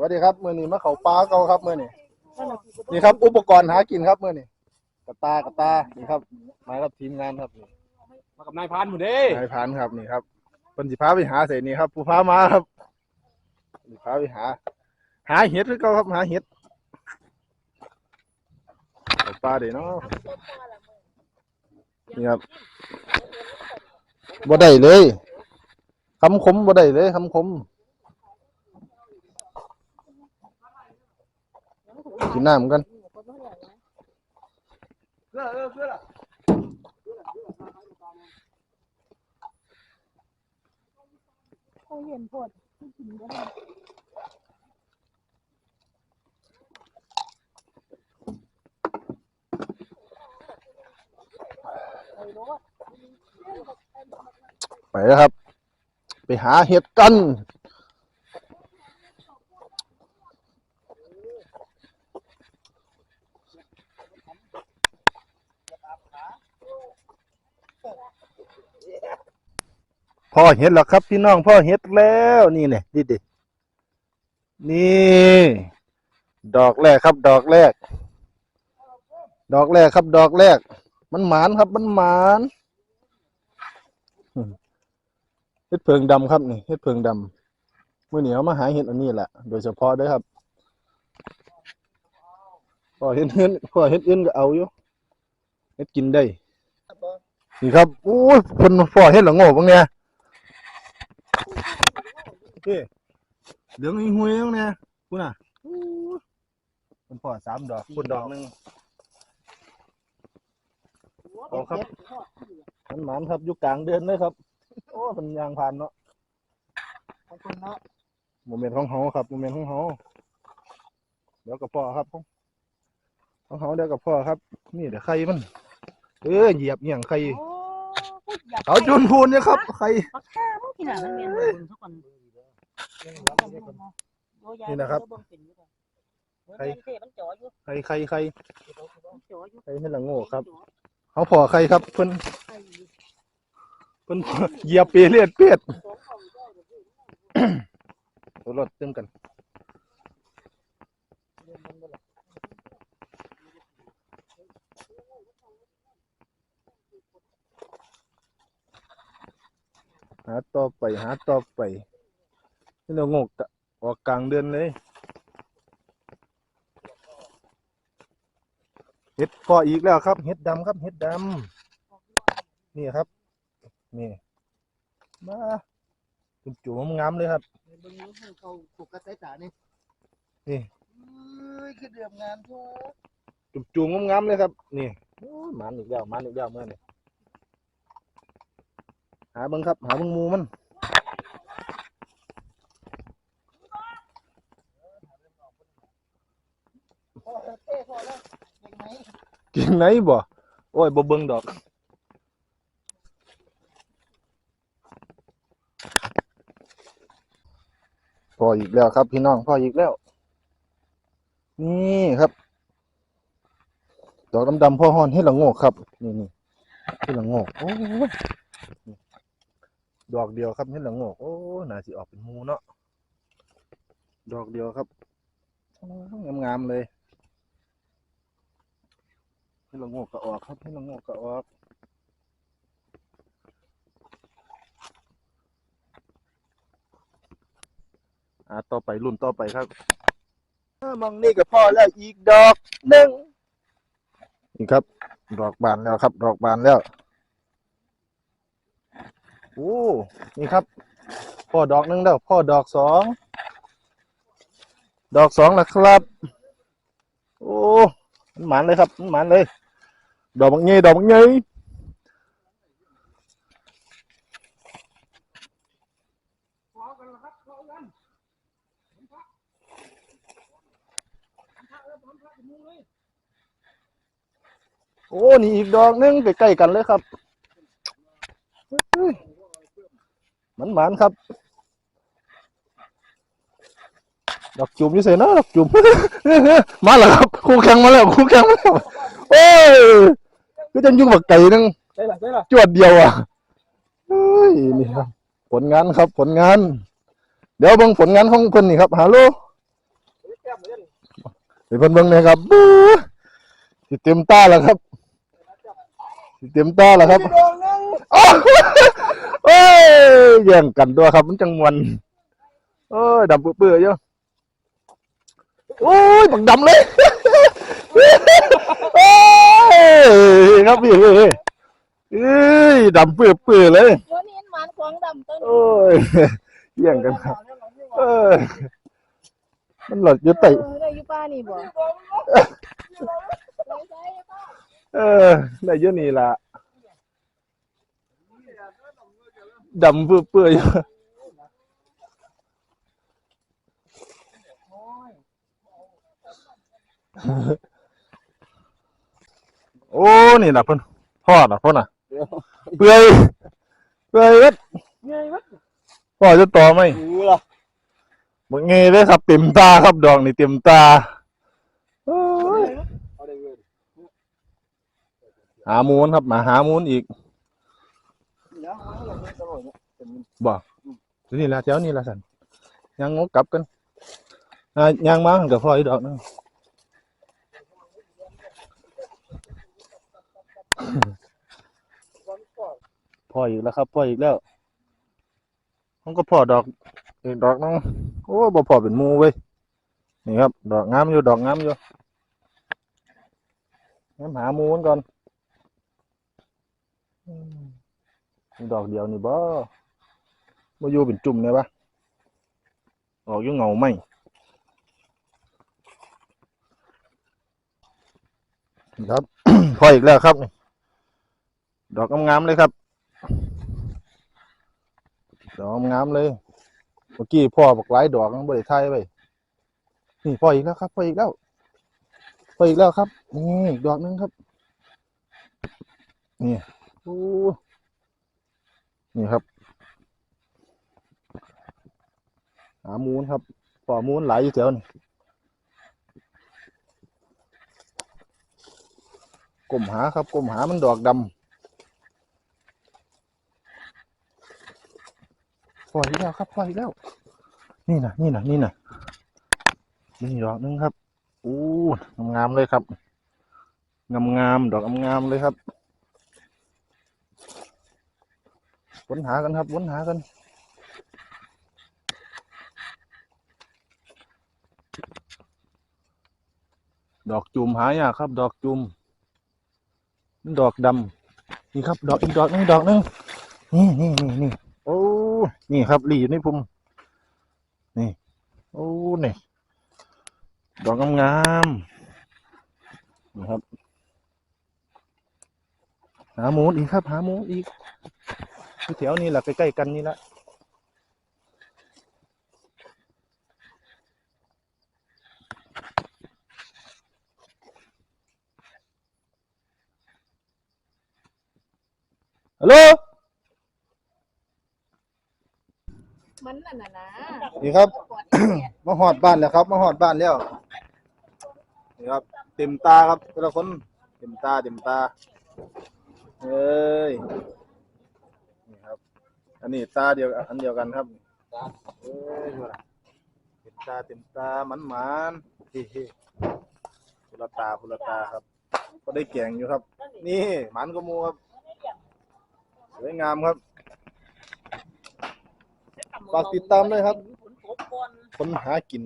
วัสดีครับมื่อนี้มาเขาปลาเก่าครับมื่อนี้นี่ครับ อุปกรณ์หากินครับมื่อนี้กระตากระตานี่ครับมากับทีมงานครับนี่มากับนายพรานหมดเด้นายพรานครับนี่ครับเป็นสิพาไปหาใส่นี่ครับผู้พามาครับสิพาไปหา หาเห็ดหรือเก่าครับหาเห็ดเขาปลาเดี๋ยวเนาะนี่ครับบ่ได้เลยคำคมบ่ได้เลยคำคม กินน้ำกันเขาเห็นผดที่กินได้ไปแล้วครับ ไปหาเห็ดกัน พ่อเห็ดแล้วครับพี่น้องพ่อเห็ดแล้วนี่เนี่ยดิดินี่ ดอกแรกครับ ดอกแรก ดอกแรกครับ ดอกแรก มันหมานครับ มันหมานเห็ดเพิงดำครับนี่เห็ดเพิงดำเมื่อเหนียวมาหาเห็ดอันนี้แหละโดยเฉพาะเด้วยครับพอเห็ดอื่นพอเห็ดอื่นก็เอาอยู่เห็ดกินได้นี่ครับโอ้ยคนพอเห็ดหลังโง่บ้างเนี่ย พี่เหลืองหุยๆบ้างเนี่ยคุณน่ะอู้ยมันพอสามดอกคุณดอกหนึ่งเอาครับมันหมานครับอยู่กลางเดือนเลยครับ โอ้เป็นยางผ่านเนาะขอบคุณเนาะโมเมนต์ของเฮาครับโมเมนต์ของเฮาเดี๋ยวกับพ่อครับของของเฮาเดี๋ยวกับพ่อครับ นี่เดี๋ยวไข่มัน เออเหยียบเหี่ยงไข่โอ้อยากเขาจุนพูนเนี่ยครับไข่ปักแค่มึ นี่นะครับ ใครมันจ่ออยู่ไข่ไข่ไข่จ่ออยู่ไข่ให้ละโง่ครับเขาพอไข่ครับเพิ่นเพิ่นเหยียบเปียเลียดเปียดตัวรถเต็มกันหาต่อไปหาต่อไป เรางกอะออกกลางเดือนเลยเห็ดพออีกแล้วครับ เห็ดดำครับ เห็ดดำนี่ครับ นี่มาจุ่มจุ่มงามๆเลยครับเบิ่งนี้เขาถูกกระแสตานี่นี่เอ้ยคือเดือมงานทั่วจุ่มจุ่มงามๆเลยครับ นี่โอ้ยหมันอีกแล้วหมันอีกแล้วเมื่อนี่หาเบิ้งครับ หาเบิ้งหมูมัน พอ เต้พอแล้วยังไงกินไหนบ่โอ้ยบ่เบิ้งดอกพออีกแล้วครับ พี่น้องพออีกแล้ว นี่ครับ ดอกดำๆพ่อฮอนให้ละโงกครับ นี่นี่ให้ละโงกโอ้ยดอกเดียวครับให้ละโงกโอ้ยน่าสิออกเป็นมูเนาะดอกเดียวครับงามๆเลย ให้ละโงกก็ออกครับ ให้ละโงกก็ออกอ่าต่อไปรุ่นต่อไปครับอ่ามองนี่ก็พอแล้วอีกดอกหนึ่งนี่ครับ ดอกบานแล้วครับ ดอกบานแล้วโอ้นี่ครับพ่อดอกหนึ่งแล้วพ่อดอกสองดอกสองแล้วครับ โอ้มันหมานเลยครับมันหมานเลย ดอกบางเงี้ดอกบางเงี้โอ้นี่อีกดอกนึงใกล้ๆกันเลยครับมันหมานครับดอกจุ่มยู่เสนะดอกจุ่มมาแล้วครับคู่แข่งมาแล้วคู่แข่งมาแล้วโอ้ย ก็จะยุ่งบักไก่นึงใช่ละใช่ละจวดเดียวอะเฮ้ยนี่ครับ ผลงานครับ ผลงาน เดี๋ยวเบิ่งผลงานของเพิ่นนี่ครับฮัลโหลเดี๋ยวเพิ่นเบิ่งเลยครับบู๊สิเต็มตาแล้วครับสิเต็มตาแล้วครับอ้าวโอ้ยแย่งกันตัวครับ มันจังมวนโอ้ยดำเปื้อๆอยู่โอ้ยบักดำเลยโอ้ย ครับพี่เอ้ยเอ้ยดำเปื้อๆเลย ตัวนี้หมันของดำต้นโอ้ยแย่งกันครับเออ มันหลอดอยู่ไตเออได้อยู่ป้านี่บ่เออได้เยอะนี่ล่ะดำเปื่อยๆอยู่ โอ้นี่นะเพิ่นพ่อน่ะพ่อน่ะเปื่อยเปื่อยเวดไงวะพ่อจะต่อไหมดูล่ะบ่เงยเลยครับเต็มตาครับดอกนี่เต็มตาโอ้ยเอาได้เงินหามูลครับมาหามูลอีกแล้วเอาได้เงินตลอดเนี่ยบ่นี่ละแถวนี้ละสันยังงกกลับกันอ่ายังมาหันกับพ่ออีกดอกหนึง พ่ออีกแล้วครับ พ่ออีกแล้วมันก็พ่อดอกอีกดอกนึงโอ้บ่พ่อเป็นมูเว้ยนี่ครับ ดอกงามอยู่ดอกงามอยู่งั้นหาหมูมันก่อนดอกเดียวนี่บ่บ่อยู่เป็นจุ่มเนี่ยปะออกอยู่เงาไหมนี่ครับพ่ออีกแล้วครับนี่ ดอกงามๆเลยครับ ดอกงามเลย เมื่อกี้พ่อบอกหลายดอกมันบริไทยไปนี่พ่ออีกแล้วครับพ่ออีกแล้วพ่ออีกแล้วครับ นี่อีกดอกหนึงครับ นี่โอ้นี่ครับ หามูลครับป่อมูลหลายอยู่แถวนี่กลมหาครับกลมหามันดอกดำ พออีกแล้วครับพออีกแล้ว นี่นะนี่นะนี่นะนี่ดอกหนึงครับอู้งามๆเลยครับงามๆดอกงามๆเลยครับวนหากันครับวนหากันดอกจุ่มหายากครับ ดอกจุ่มดอกดำนี่ครับ ดอกอีกดอกหนึงดอกหนึงนี่นี่นี่นี่ นี่ครับหลีอยู่ในพุ่มนี่ โอ้นี่ดอกงามๆนี่ครับ หาหมูอีกครับ หาหมูอีกแถวนี้แหละใกล้ๆกันนี่ละฮัลโหล นนั่นน่ะนะนี่ครับปวดแขนมาหอดบ้านแล้วครับ มาหอดบ้านแล้วนี่ครับ เต็มตาครับแต่ละคนเต็มตาเต็มตาเอ้ยนี่ครับ อันนี้ตาเดียวอันเดียวกันครับเอ้ยดูนะเต็มตาเต็มตามันหมานเฮ้เฮ้พุละตาพุละตาครับ ก็ได้แก่งอยู่ครับ นี่หมันก็มูครับสวยงามครับ ฝากติดตามด้วยครับ คนหากิน